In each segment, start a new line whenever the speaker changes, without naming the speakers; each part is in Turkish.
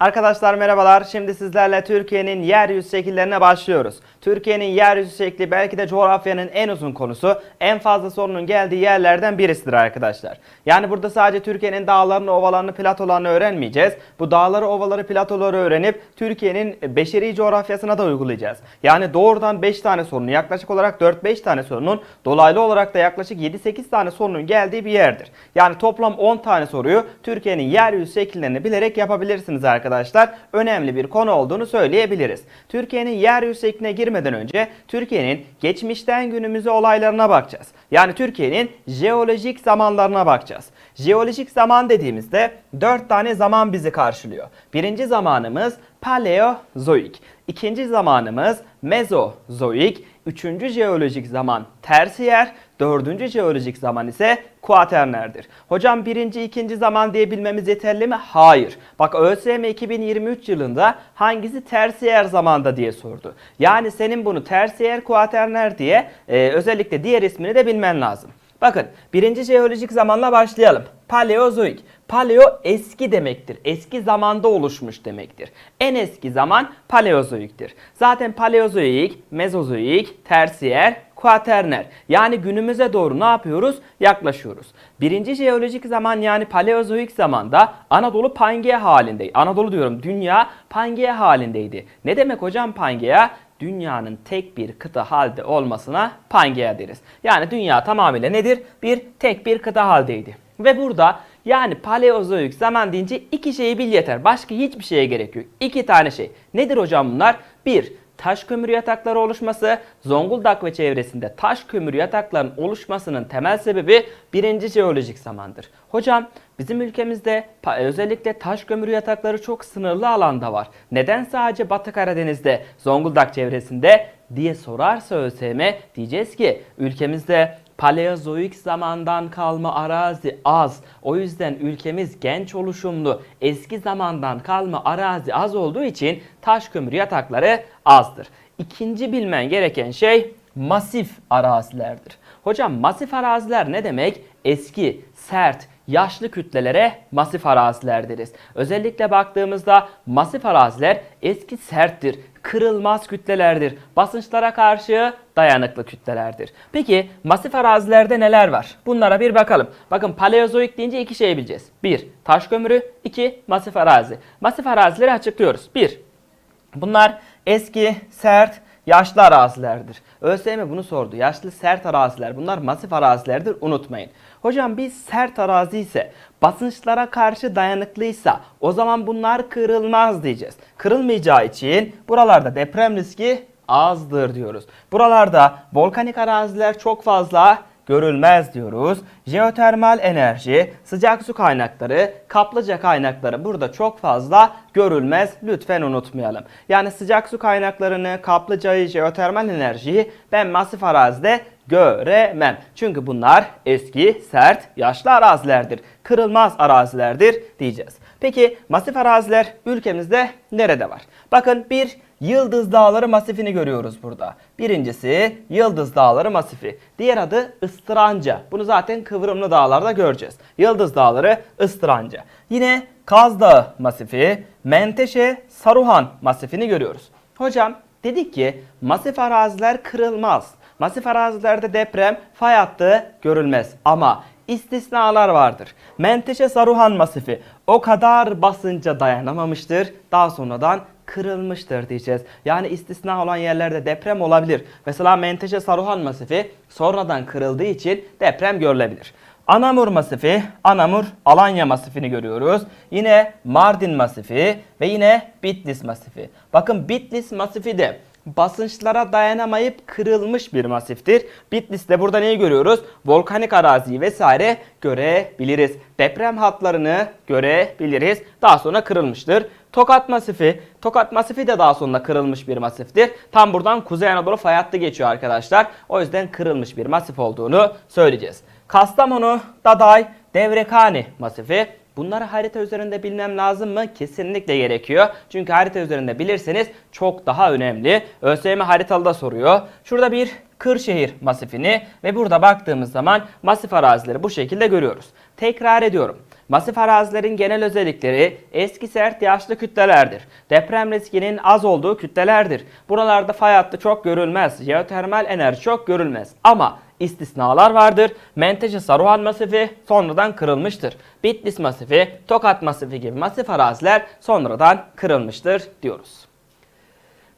Arkadaşlar merhabalar. Şimdi sizlerle Türkiye'nin yeryüzü şekillerine başlıyoruz. Türkiye'nin yeryüzü şekli belki de coğrafyanın en uzun konusu, en fazla sorunun geldiği yerlerden birisidir arkadaşlar. Yani burada sadece Türkiye'nin dağlarını, ovalarını, platolarını öğrenmeyeceğiz. Bu dağları, ovaları, platoları öğrenip Türkiye'nin beşeri coğrafyasına da uygulayacağız. Yani doğrudan 5 tane sorunun, yaklaşık olarak 4-5 tane sorunun, dolaylı olarak da yaklaşık 7-8 tane sorunun geldiği bir yerdir. Yani toplam 10 tane soruyu Türkiye'nin yeryüzü şekillerini bilerek yapabilirsiniz arkadaşlar. Önemli bir konu olduğunu söyleyebiliriz. Türkiye'nin yeryüzü şekline girmeden önce Türkiye'nin geçmişten günümüze olaylarına bakacağız. Yani Türkiye'nin jeolojik zamanlarına bakacağız. Jeolojik zaman dediğimizde 4 tane zaman bizi karşılıyor. Birinci zamanımız Paleozoik. İkinci zamanımız Mezozoik. Üçüncü jeolojik zaman Tersiyer. Dördüncü jeolojik zaman ise kuaternerdir. Hocam birinci, ikinci zaman diyebilmemiz yeterli mi? Hayır. Bak ÖSYM 2023 yılında hangisi tersiyer zamanda diye sordu. Yani senin bunu tersiyer kuaterner diye e, özellikle diğer ismini de bilmen lazım. Bakın birinci jeolojik zamanla başlayalım. Paleozoik. Paleo eski demektir. Eski zamanda oluşmuş demektir. En eski zaman Paleozoik'tir. Zaten Paleozoik, Mezozoik, Tersiyer, Kuaterner. Yani günümüze doğru ne yapıyoruz? Yaklaşıyoruz. Birinci jeolojik zaman yani Paleozoik zamanda Anadolu Pangea halindeydi. Anadolu diyorum dünya Pangea halindeydi. Ne demek hocam Pangea? dünyanın tek bir kıta halde olmasına Pangea deriz. Yani dünya tamamıyla nedir? Bir tek bir kıta haldeydi. Ve burada yani paleozoik zaman deyince iki şeyi bil yeter. Başka hiçbir şeye gerek yok. İki tane şey. Nedir hocam bunlar? Bir, taş kömür yatakları oluşması, Zonguldak ve çevresinde taş kömür yataklarının oluşmasının temel sebebi birinci jeolojik zamandır. Hocam bizim ülkemizde özellikle taş kömür yatakları çok sınırlı alanda var. Neden sadece Batı Karadeniz'de, Zonguldak çevresinde diye sorarsa ÖSYM diyeceğiz ki ülkemizde Paleozoik zamandan kalma arazi az. O yüzden ülkemiz genç oluşumlu, eski zamandan kalma arazi az olduğu için taş kömür yatakları azdır. İkinci bilmen gereken şey masif arazilerdir. Hocam masif araziler ne demek? Eski, sert, yaşlı kütlelere masif araziler deriz. Özellikle baktığımızda masif araziler eski serttir, kırılmaz kütlelerdir. Basınçlara karşı dayanıklı kütlelerdir. Peki masif arazilerde neler var? Bunlara bir bakalım. Bakın paleozoik deyince iki şey bileceğiz. Bir, taş kömürü. iki masif arazi. Masif arazileri açıklıyoruz. Bir, bunlar eski, sert, yaşlı arazilerdir. ÖSYM bunu sordu. Yaşlı sert araziler bunlar masif arazilerdir unutmayın. Hocam biz sert arazi ise basınçlara karşı dayanıklıysa o zaman bunlar kırılmaz diyeceğiz. Kırılmayacağı için buralarda deprem riski azdır diyoruz. Buralarda volkanik araziler çok fazla görülmez diyoruz. Jeotermal enerji, sıcak su kaynakları, kaplıca kaynakları burada çok fazla görülmez. Lütfen unutmayalım. Yani sıcak su kaynaklarını, kaplıcayı, jeotermal enerjiyi ben masif arazide göremem. Çünkü bunlar eski, sert, yaşlı arazilerdir. Kırılmaz arazilerdir diyeceğiz. Peki masif araziler ülkemizde nerede var? Bakın bir Yıldız Dağları masifini görüyoruz burada. Birincisi Yıldız Dağları masifi. Diğer adı Istıranca. Bunu zaten Kıvrımlı Dağlar'da göreceğiz. Yıldız Dağları Istıranca. Yine Kaz Dağı masifi, Menteşe Saruhan masifini görüyoruz. Hocam dedik ki masif araziler kırılmaz. Masif arazilerde deprem fay hattı görülmez. Ama istisnalar vardır. Menteşe Saruhan masifi o kadar basınca dayanamamıştır. Daha sonradan kırılmıştır diyeceğiz. Yani istisna olan yerlerde deprem olabilir. Mesela Menteşe Saruhan masifi sonradan kırıldığı için deprem görülebilir. Anamur masifi, Anamur Alanya masifini görüyoruz. Yine Mardin masifi ve yine Bitlis masifi. Bakın Bitlis masifi de basınçlara dayanamayıp kırılmış bir masiftir. Bitlis'te burada neyi görüyoruz? Volkanik araziyi vesaire görebiliriz. Deprem hatlarını görebiliriz. Daha sonra kırılmıştır. Tokat masifi. Tokat masifi de daha sonra kırılmış bir masiftir. Tam buradan Kuzey Anadolu fay hattı geçiyor arkadaşlar. O yüzden kırılmış bir masif olduğunu söyleyeceğiz. Kastamonu, Daday, Devrekani masifi. Bunları harita üzerinde bilmem lazım mı? Kesinlikle gerekiyor. Çünkü harita üzerinde bilirseniz çok daha önemli. ÖSYM haritalı da soruyor. Şurada bir Kırşehir masifini ve burada baktığımız zaman masif arazileri bu şekilde görüyoruz. Tekrar ediyorum. Masif arazilerin genel özellikleri eski sert yaşlı kütlelerdir. Deprem riskinin az olduğu kütlelerdir. Buralarda fay hattı çok görülmez. Jeotermal enerji çok görülmez. Ama istisnalar vardır. Menteşe Saruhan Masifi sonradan kırılmıştır. Bitlis Masifi, Tokat Masifi gibi masif araziler sonradan kırılmıştır diyoruz.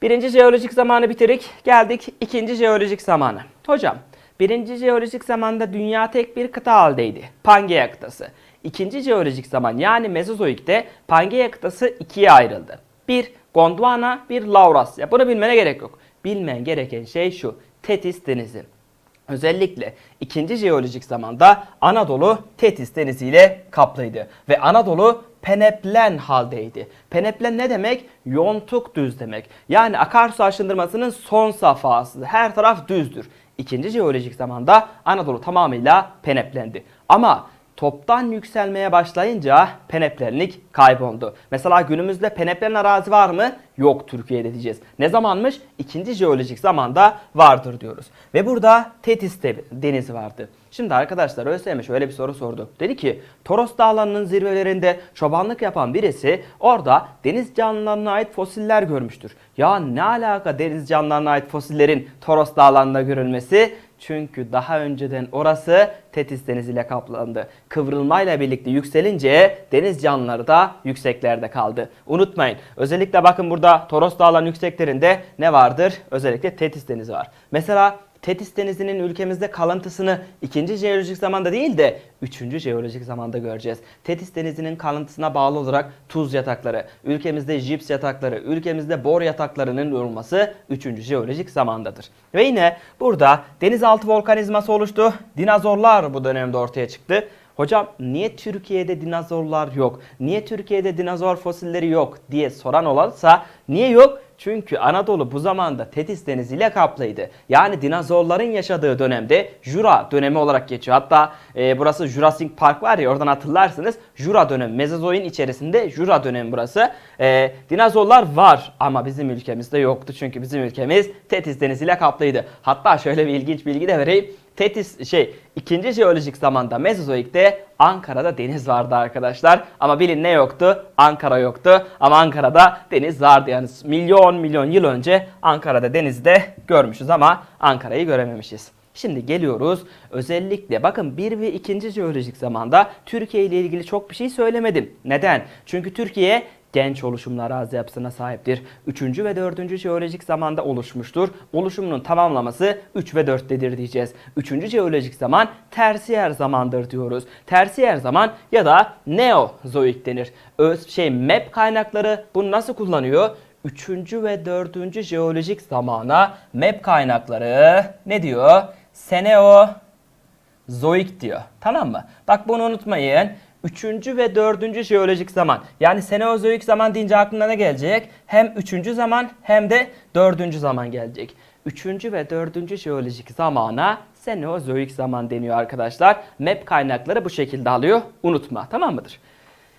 Birinci jeolojik zamanı bitirik. Geldik ikinci jeolojik zamana. Hocam birinci jeolojik zamanda dünya tek bir kıta haldeydi. Pangea kıtası. İkinci jeolojik zaman yani Mezozoik'te Pangea kıtası ikiye ayrıldı. Bir Gondwana, bir Laurasya. Bunu bilmene gerek yok. Bilmen gereken şey şu. Tetis Denizi. Özellikle ikinci jeolojik zamanda Anadolu Tetis Denizi ile kaplıydı ve Anadolu peneplen haldeydi. Peneplen ne demek? Yontuk düz demek. Yani akarsu aşındırmasının son safhası. Her taraf düzdür. İkinci jeolojik zamanda Anadolu tamamıyla peneplendi. Ama toptan yükselmeye başlayınca peneplenlik kayboldu. Mesela günümüzde peneplen arazi var mı? Yok Türkiye'de diyeceğiz. Ne zamanmış? İkinci jeolojik zamanda vardır diyoruz. Ve burada Tetis de- denizi vardı. Şimdi arkadaşlar ÖSYM şöyle bir soru sordu. Dedi ki Toros dağlarının zirvelerinde çobanlık yapan birisi orada deniz canlılarına ait fosiller görmüştür. Ya ne alaka deniz canlılarına ait fosillerin Toros dağlarında görülmesi? Çünkü daha önceden orası Tetis Denizi ile kaplandı. Kıvrılmayla birlikte yükselince deniz canlıları da yükseklerde kaldı. Unutmayın. Özellikle bakın burada Toros Dağları'nın yükseklerinde ne vardır? Özellikle Tetis Denizi var. Mesela Tetis Denizi'nin ülkemizde kalıntısını ikinci jeolojik zamanda değil de üçüncü jeolojik zamanda göreceğiz. Tetis Denizi'nin kalıntısına bağlı olarak tuz yatakları, ülkemizde jips yatakları, ülkemizde bor yataklarının olması üçüncü jeolojik zamandadır. Ve yine burada denizaltı volkanizması oluştu. Dinozorlar bu dönemde ortaya çıktı. Hocam niye Türkiye'de dinozorlar yok? Niye Türkiye'de dinozor fosilleri yok diye soran olursa niye yok? Çünkü Anadolu bu zamanda Tetis Denizi ile kaplıydı. Yani dinozorların yaşadığı dönemde Jura dönemi olarak geçiyor. Hatta e, burası Jurassic Park var ya oradan hatırlarsınız. Jura dönemi, Mezozoik'in içerisinde Jura dönemi burası. E, dinozorlar var ama bizim ülkemizde yoktu. Çünkü bizim ülkemiz Tetis Denizi ile kaplıydı. Hatta şöyle bir ilginç bilgi de vereyim. Tetis şey ikinci jeolojik zamanda Mezozoik'te Ankara'da deniz vardı arkadaşlar. Ama bilin ne yoktu? Ankara yoktu. Ama Ankara'da deniz vardı. Yani milyon milyon yıl önce Ankara'da denizde görmüşüz ama Ankara'yı görememişiz. Şimdi geliyoruz özellikle bakın 1 ve 2. jeolojik zamanda Türkiye ile ilgili çok bir şey söylemedim. Neden? Çünkü Türkiye genç oluşumlu arazi yapısına sahiptir. 3. ve 4. jeolojik zamanda oluşmuştur. Oluşumunun tamamlaması 3 ve 4'tedir diyeceğiz. 3. jeolojik zaman tersiyer zamandır diyoruz. Tersiyer zaman ya da neozoik denir. Öz, şey map kaynakları bunu nasıl kullanıyor? 3. ve 4. jeolojik zamana map kaynakları ne diyor? Seneo zoik diyor. Tamam mı? Bak bunu unutmayın. Üçüncü ve dördüncü jeolojik zaman. Yani Seneozoik zaman deyince aklına ne gelecek? Hem üçüncü zaman hem de dördüncü zaman gelecek. Üçüncü ve dördüncü jeolojik zamana Seneozoik zaman deniyor arkadaşlar. Map kaynakları bu şekilde alıyor. Unutma tamam mıdır?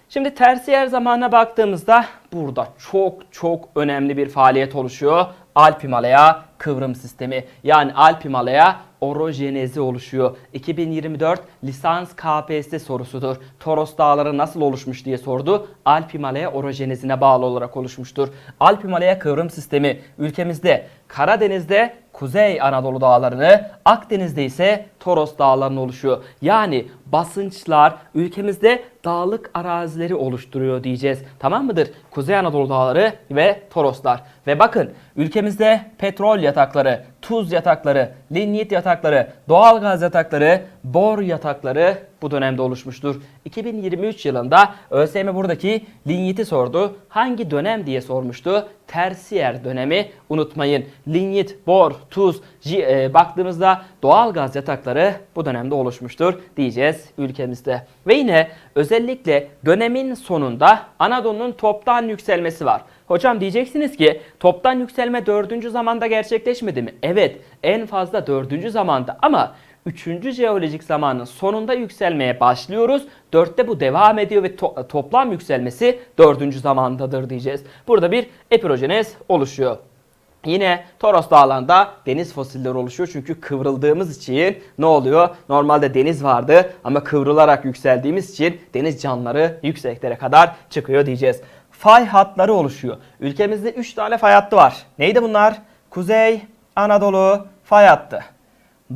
Şimdi tersiyer zamana baktığımızda burada çok çok önemli bir faaliyet oluşuyor. Alp Himalaya kıvrım sistemi yani Alp Himalaya orojenezi oluşuyor. 2024 lisans KPSS sorusudur. Toros Dağları nasıl oluşmuş diye sordu. Alp Himalaya orojenezine bağlı olarak oluşmuştur. Alp Himalaya kıvrım sistemi ülkemizde Karadeniz'de Kuzey Anadolu dağlarını, Akdeniz'de ise Toros dağlarını oluşuyor. Yani basınçlar ülkemizde dağlık arazileri oluşturuyor diyeceğiz. Tamam mıdır? Kuzey Anadolu dağları ve Toroslar. Ve bakın ülkemizde petrol yatakları, tuz yatakları, linyit yatakları, doğal gaz yatakları, bor yatakları bu dönemde oluşmuştur. 2023 yılında ÖSYM buradaki linyiti sordu. Hangi dönem diye sormuştu? Tersiyer dönemi unutmayın. Linyit, bor, tuz, e, baktığımızda doğal gaz yatakları bu dönemde oluşmuştur diyeceğiz ülkemizde. Ve yine özellikle dönemin sonunda Anadolu'nun toptan yükselmesi var. Hocam diyeceksiniz ki toptan yükselme dördüncü zamanda gerçekleşmedi mi? Evet en fazla dördüncü zamanda ama 3. jeolojik zamanın sonunda yükselmeye başlıyoruz. 4'te bu devam ediyor ve to- toplam yükselmesi 4. zamandadır diyeceğiz. Burada bir epirojenez oluşuyor. Yine Toros Dağları'nda deniz fosilleri oluşuyor. Çünkü kıvrıldığımız için ne oluyor? Normalde deniz vardı ama kıvrılarak yükseldiğimiz için deniz canlıları yükseklere kadar çıkıyor diyeceğiz. Fay hatları oluşuyor. Ülkemizde 3 tane fay hattı var. Neydi bunlar? Kuzey Anadolu fay hattı.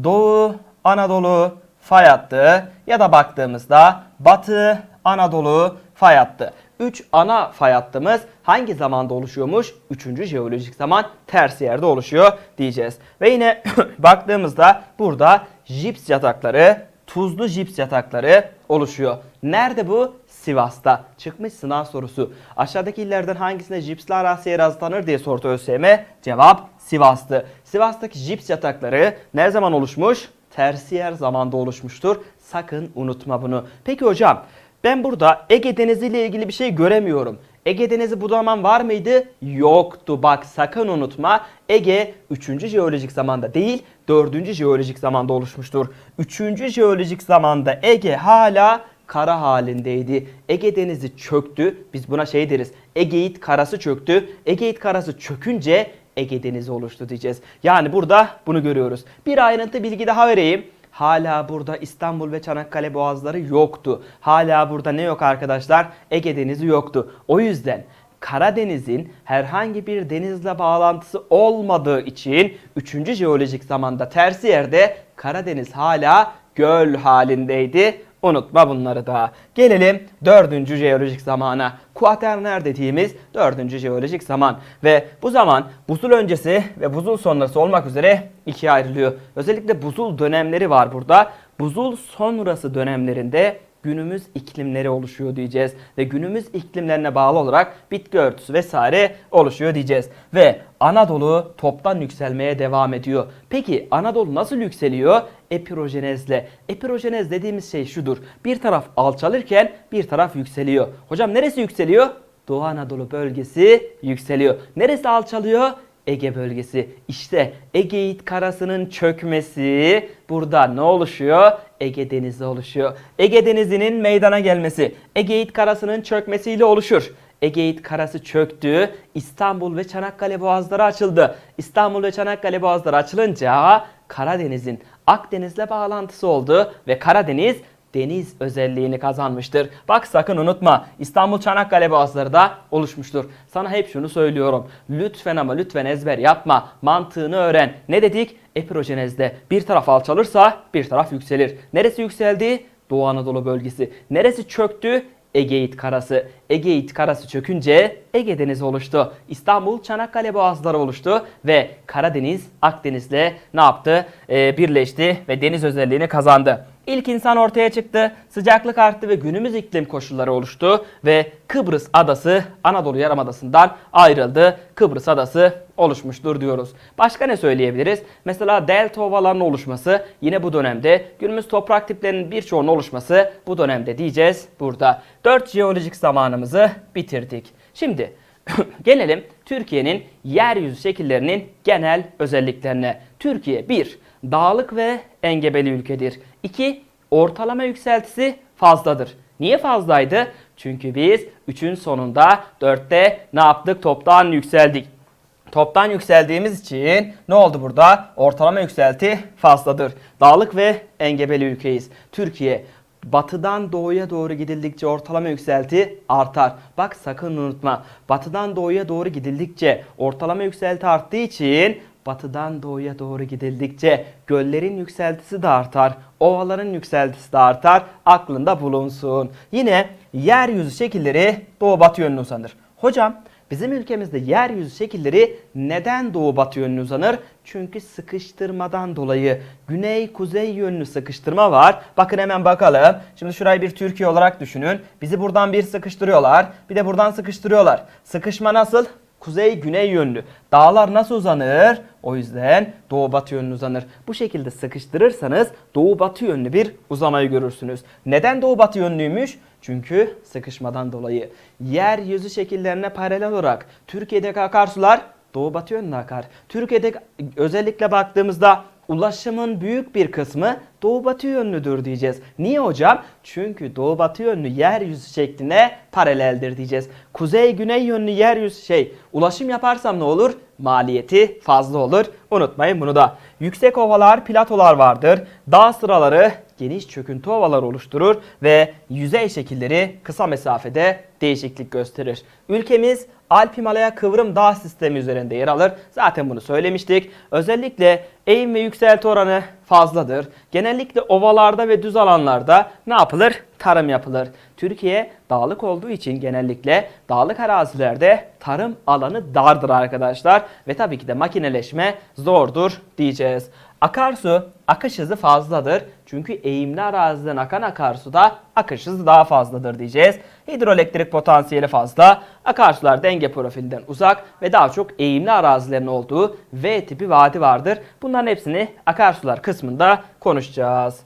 Doğu Anadolu fay hattı ya da baktığımızda Batı Anadolu fay hattı. 3 ana fay hattımız hangi zamanda oluşuyormuş? 3. jeolojik zaman tersi yerde oluşuyor diyeceğiz. Ve yine baktığımızda burada jips yatakları, tuzlu jips yatakları oluşuyor. Nerede bu? Sivas'ta. Çıkmış sınav sorusu. Aşağıdaki illerden hangisinde jipsli arazi yer tanır diye sordu ÖSYM. Cevap Sivas'tı. Sivas'taki jips yatakları ne zaman oluşmuş? Tersiyer zamanda oluşmuştur. Sakın unutma bunu. Peki hocam ben burada Ege Denizi ile ilgili bir şey göremiyorum. Ege Denizi bu zaman var mıydı? Yoktu. Bak sakın unutma. Ege 3. jeolojik zamanda değil 4. jeolojik zamanda oluşmuştur. 3. jeolojik zamanda Ege hala kara halindeydi. Ege Denizi çöktü. Biz buna şey deriz. Egeit karası çöktü. Egeit karası çökünce Ege Denizi oluştu diyeceğiz. Yani burada bunu görüyoruz. Bir ayrıntı bilgi daha vereyim. Hala burada İstanbul ve Çanakkale boğazları yoktu. Hala burada ne yok arkadaşlar? Ege Denizi yoktu. O yüzden Karadeniz'in herhangi bir denizle bağlantısı olmadığı için 3. jeolojik zamanda tersi yerde Karadeniz hala göl halindeydi. Unutma bunları da. Gelelim 4. jeolojik zamana. Kuaterner dediğimiz 4. jeolojik zaman. Ve bu zaman buzul öncesi ve buzul sonrası olmak üzere ikiye ayrılıyor. Özellikle buzul dönemleri var burada. Buzul sonrası dönemlerinde günümüz iklimleri oluşuyor diyeceğiz. Ve günümüz iklimlerine bağlı olarak bitki örtüsü vesaire oluşuyor diyeceğiz. Ve Anadolu toptan yükselmeye devam ediyor. Peki Anadolu nasıl yükseliyor? Epirojenezle. Epirojenez dediğimiz şey şudur. Bir taraf alçalırken bir taraf yükseliyor. Hocam neresi yükseliyor? Doğu Anadolu bölgesi yükseliyor. Neresi alçalıyor? Ege bölgesi. İşte Egeit karasının çökmesi burada ne oluşuyor? Ege Denizi oluşuyor. Ege Denizi'nin meydana gelmesi Egeit karasının çökmesiyle oluşur. Egeit karası çöktü. İstanbul ve Çanakkale boğazları açıldı. İstanbul ve Çanakkale boğazları açılınca Karadeniz'in Akdeniz'le bağlantısı oldu ve Karadeniz deniz özelliğini kazanmıştır. Bak sakın unutma İstanbul Çanakkale boğazları da oluşmuştur. Sana hep şunu söylüyorum. Lütfen ama lütfen ezber yapma. Mantığını öğren. Ne dedik? Epirojenezde bir taraf alçalırsa bir taraf yükselir. Neresi yükseldi? Doğu Anadolu bölgesi. Neresi çöktü? Egeit Karası. Egeit Karası çökünce Ege Denizi oluştu. İstanbul Çanakkale Boğazları oluştu ve Karadeniz Akdeniz'le ne yaptı? Ee, birleşti ve deniz özelliğini kazandı. İlk insan ortaya çıktı, sıcaklık arttı ve günümüz iklim koşulları oluştu ve Kıbrıs adası Anadolu Yarımadası'ndan ayrıldı. Kıbrıs adası oluşmuştur diyoruz. Başka ne söyleyebiliriz? Mesela delta ovalarının oluşması yine bu dönemde. Günümüz toprak tiplerinin birçoğunun oluşması bu dönemde diyeceğiz burada. 4 jeolojik zamanımızı bitirdik. Şimdi gelelim Türkiye'nin yeryüzü şekillerinin genel özelliklerine. Türkiye 1. Dağlık ve engebeli ülkedir. 2. Ortalama yükseltisi fazladır. Niye fazlaydı? Çünkü biz 3'ün sonunda 4'te ne yaptık? Toptan yükseldik. Toptan yükseldiğimiz için ne oldu burada? Ortalama yükselti fazladır. Dağlık ve engebeli ülkeyiz. Türkiye batıdan doğuya doğru gidildikçe ortalama yükselti artar. Bak sakın unutma. Batıdan doğuya doğru gidildikçe ortalama yükselti arttığı için batıdan doğuya doğru gidildikçe göllerin yükseltisi de artar. Ovaların yükseltisi de artar. Aklında bulunsun. Yine yeryüzü şekilleri doğu batı yönlü uzanır. Hocam Bizim ülkemizde yeryüzü şekilleri neden doğu batı yönlü uzanır? Çünkü sıkıştırmadan dolayı güney kuzey yönlü sıkıştırma var. Bakın hemen bakalım. Şimdi şurayı bir Türkiye olarak düşünün. Bizi buradan bir sıkıştırıyorlar. Bir de buradan sıkıştırıyorlar. Sıkışma nasıl? Kuzey güney yönlü. Dağlar nasıl uzanır? O yüzden doğu batı yönlü uzanır. Bu şekilde sıkıştırırsanız doğu batı yönlü bir uzamayı görürsünüz. Neden doğu batı yönlüymüş? Çünkü sıkışmadan dolayı. Yeryüzü şekillerine paralel olarak Türkiye'deki akarsular doğu batı yönlü akar. Türkiye'de özellikle baktığımızda ulaşımın büyük bir kısmı doğu batı yönlüdür diyeceğiz. Niye hocam? Çünkü doğu batı yönlü yeryüzü şekline paraleldir diyeceğiz. Kuzey güney yönlü yeryüzü şey ulaşım yaparsam ne olur? maliyeti fazla olur. Unutmayın bunu da. Yüksek ovalar, platolar vardır. Dağ sıraları geniş çöküntü ovaları oluşturur ve yüzey şekilleri kısa mesafede değişiklik gösterir. Ülkemiz Alp Himalaya kıvrım dağ sistemi üzerinde yer alır. Zaten bunu söylemiştik. Özellikle eğim ve yükselti oranı fazladır. Genellikle ovalarda ve düz alanlarda ne yapılır? Tarım yapılır. Türkiye dağlık olduğu için genellikle dağlık arazilerde tarım alanı dardır arkadaşlar. Ve tabii ki de makineleşme zordur diyeceğiz. Akarsu akış hızı fazladır. Çünkü eğimli araziden akan akarsuda akış hızı daha fazladır diyeceğiz. Hidroelektrik potansiyeli fazla. Akarsular denge profilinden uzak ve daha çok eğimli arazilerin olduğu V tipi vadi vardır. Bunların hepsini akarsular kısmında konuşacağız.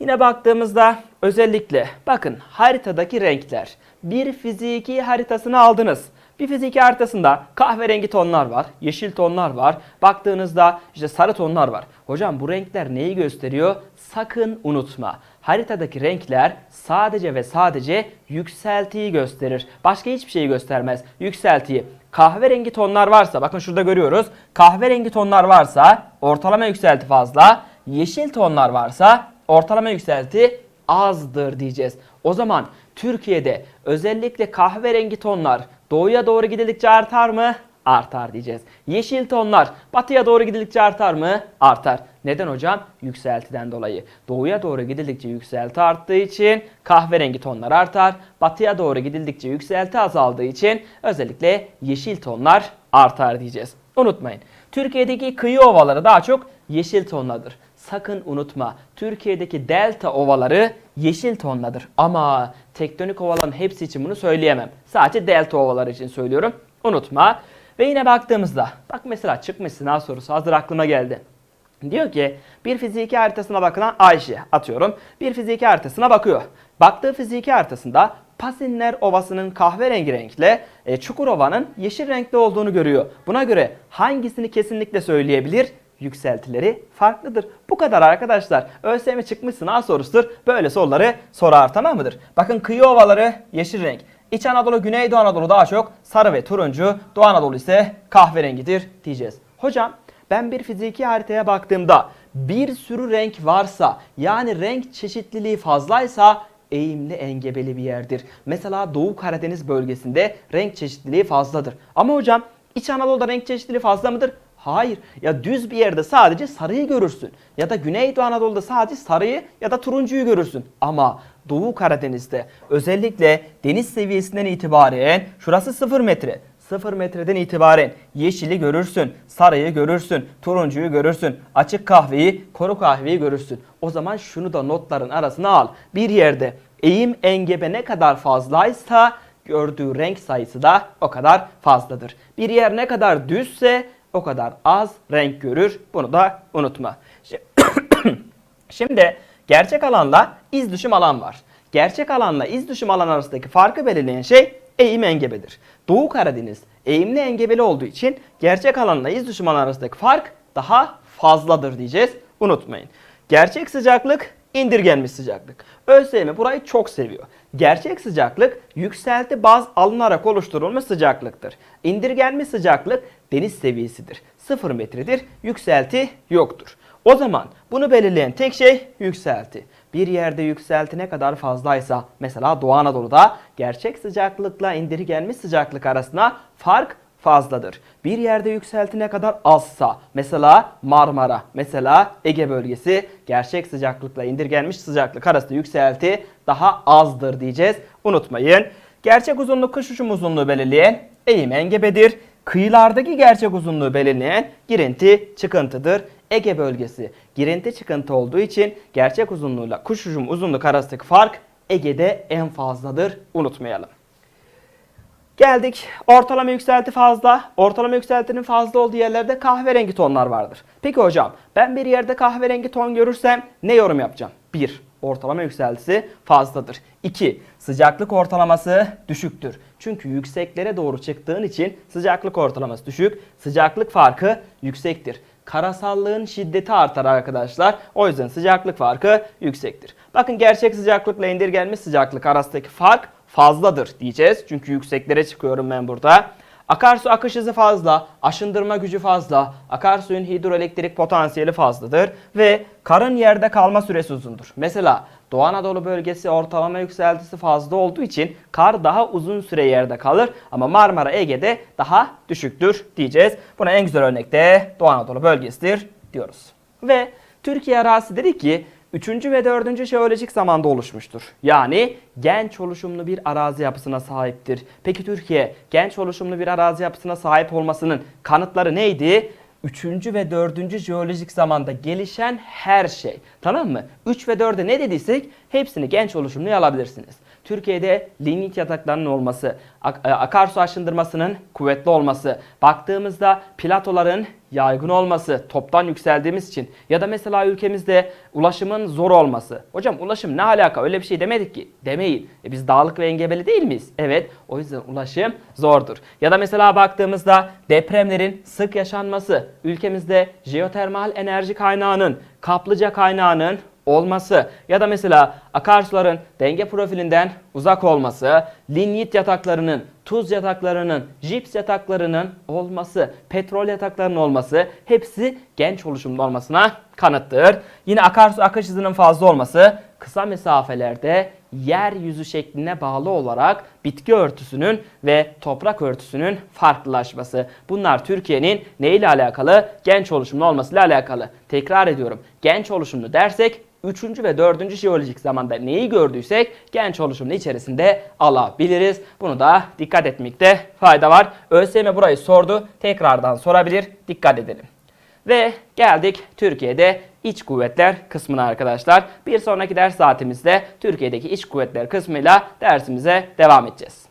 Yine baktığımızda özellikle bakın haritadaki renkler. Bir fiziki haritasını aldınız. Bir fiziki haritasında kahverengi tonlar var, yeşil tonlar var. Baktığınızda işte sarı tonlar var. Hocam bu renkler neyi gösteriyor? Sakın unutma. Haritadaki renkler sadece ve sadece yükseltiyi gösterir. Başka hiçbir şeyi göstermez. Yükseltiyi. Kahverengi tonlar varsa bakın şurada görüyoruz. Kahverengi tonlar varsa ortalama yükselti fazla. Yeşil tonlar varsa ortalama yükselti azdır diyeceğiz. O zaman Türkiye'de özellikle kahverengi tonlar doğuya doğru gidildikçe artar mı? Artar diyeceğiz. Yeşil tonlar batıya doğru gidildikçe artar mı? Artar. Neden hocam? Yükseltiden dolayı. Doğuya doğru gidildikçe yükselti arttığı için kahverengi tonlar artar. Batıya doğru gidildikçe yükselti azaldığı için özellikle yeşil tonlar artar diyeceğiz. Unutmayın. Türkiye'deki kıyı ovaları daha çok yeşil tonladır. Sakın unutma. Türkiye'deki delta ovaları yeşil tonladır. Ama tektonik ovaların hepsi için bunu söyleyemem. Sadece delta ovaları için söylüyorum. Unutma. Ve yine baktığımızda bak mesela çıkmış sınav sorusu hazır aklıma geldi. Diyor ki bir fiziki haritasına bakılan Ayşe atıyorum. Bir fiziki haritasına bakıyor. Baktığı fiziki haritasında Pasinler Ovası'nın kahverengi renkle e, Çukurova'nın yeşil renkli olduğunu görüyor. Buna göre hangisini kesinlikle söyleyebilir? Yükseltileri farklıdır. Bu kadar arkadaşlar. ÖSYM çıkmış sınav sorusudur. Böyle soruları sorar tamam mıdır? Bakın kıyı ovaları yeşil renk. İç Anadolu, Güneydoğu Anadolu daha çok sarı ve turuncu. Doğu Anadolu ise kahverengidir diyeceğiz. Hocam ben bir fiziki haritaya baktığımda bir sürü renk varsa yani renk çeşitliliği fazlaysa eğimli engebeli bir yerdir. Mesela Doğu Karadeniz bölgesinde renk çeşitliliği fazladır. Ama hocam İç Anadolu'da renk çeşitliliği fazla mıdır? Hayır. Ya düz bir yerde sadece sarıyı görürsün. Ya da Güneydoğu Anadolu'da sadece sarıyı ya da turuncuyu görürsün. Ama Doğu Karadeniz'de özellikle deniz seviyesinden itibaren şurası 0 metre. 0 metreden itibaren yeşili görürsün, sarıyı görürsün, turuncuyu görürsün, açık kahveyi, koru kahveyi görürsün. O zaman şunu da notların arasına al. Bir yerde eğim engebe ne kadar fazlaysa gördüğü renk sayısı da o kadar fazladır. Bir yer ne kadar düzse o kadar az renk görür. Bunu da unutma. Şimdi gerçek alanla iz düşüm alan var. Gerçek alanla iz düşüm alan arasındaki farkı belirleyen şey eğim engebedir. Doğu Karadeniz eğimli engebeli olduğu için gerçek alanla iz düşüm alan arasındaki fark daha fazladır diyeceğiz. Unutmayın. Gerçek sıcaklık indirgenmiş sıcaklık. ÖSYM burayı çok seviyor. Gerçek sıcaklık yükselti baz alınarak oluşturulmuş sıcaklıktır. İndirgenmiş sıcaklık deniz seviyesidir. 0 metredir. Yükselti yoktur. O zaman bunu belirleyen tek şey yükselti. Bir yerde yükselti ne kadar fazlaysa mesela Doğu Anadolu'da gerçek sıcaklıkla indirgenmiş sıcaklık arasında fark fazladır. Bir yerde yükselti ne kadar azsa mesela Marmara, mesela Ege bölgesi gerçek sıcaklıkla indirgenmiş sıcaklık arasında yükselti daha azdır diyeceğiz. Unutmayın. Gerçek uzunluk kış uçum uzunluğu belirleyen eğim engebedir. Kıyılardaki gerçek uzunluğu belirleyen girinti çıkıntıdır. Ege bölgesi girinti çıkıntı olduğu için gerçek uzunluğuyla kuş uzunluk arasındaki fark Ege'de en fazladır. Unutmayalım. Geldik. Ortalama yükselti fazla. Ortalama yükseltinin fazla olduğu yerlerde kahverengi tonlar vardır. Peki hocam ben bir yerde kahverengi ton görürsem ne yorum yapacağım? 1. Ortalama yükseltisi fazladır. 2. Sıcaklık ortalaması düşüktür. Çünkü yükseklere doğru çıktığın için sıcaklık ortalaması düşük. Sıcaklık farkı yüksektir. Karasallığın şiddeti artar arkadaşlar. O yüzden sıcaklık farkı yüksektir. Bakın gerçek sıcaklıkla indirgenmiş sıcaklık arasındaki fark fazladır diyeceğiz. Çünkü yükseklere çıkıyorum ben burada. Akarsu akış hızı fazla, aşındırma gücü fazla, akarsuyun hidroelektrik potansiyeli fazladır ve karın yerde kalma süresi uzundur. Mesela Doğu Anadolu bölgesi ortalama yükseltisi fazla olduğu için kar daha uzun süre yerde kalır ama Marmara Ege'de daha düşüktür diyeceğiz. Buna en güzel örnek de Doğu Anadolu bölgesidir diyoruz. Ve Türkiye arazisi dedi ki 3. ve 4. jeolojik zamanda oluşmuştur. Yani genç oluşumlu bir arazi yapısına sahiptir. Peki Türkiye genç oluşumlu bir arazi yapısına sahip olmasının kanıtları neydi? 3. ve 4. jeolojik zamanda gelişen her şey. Tamam mı? 3 ve 4'e ne dediysek hepsini genç oluşumlu alabilirsiniz. Türkiye'de lignit yataklarının olması, e, akarsu aşındırmasının kuvvetli olması, baktığımızda platoların yaygın olması, toptan yükseldiğimiz için ya da mesela ülkemizde ulaşımın zor olması. Hocam ulaşım ne alaka? Öyle bir şey demedik ki. Demeyin. E biz dağlık ve engebeli değil miyiz? Evet. O yüzden ulaşım zordur. Ya da mesela baktığımızda depremlerin sık yaşanması, ülkemizde jeotermal enerji kaynağının, kaplıca kaynağının olması ya da mesela akarsuların denge profilinden uzak olması, linyit yataklarının, tuz yataklarının, jips yataklarının olması, petrol yataklarının olması hepsi genç oluşumlu olmasına kanıttır. Yine akarsu akış hızının fazla olması kısa mesafelerde yeryüzü şekline bağlı olarak bitki örtüsünün ve toprak örtüsünün farklılaşması. Bunlar Türkiye'nin neyle alakalı? Genç oluşumlu olmasıyla alakalı. Tekrar ediyorum. Genç oluşumlu dersek 3. ve 4. jeolojik zamanda neyi gördüysek genç oluşumun içerisinde alabiliriz. Bunu da dikkat etmekte fayda var. ÖSYM burayı sordu. Tekrardan sorabilir. Dikkat edelim. Ve geldik Türkiye'de iç kuvvetler kısmına arkadaşlar. Bir sonraki ders saatimizde Türkiye'deki iç kuvvetler kısmıyla dersimize devam edeceğiz.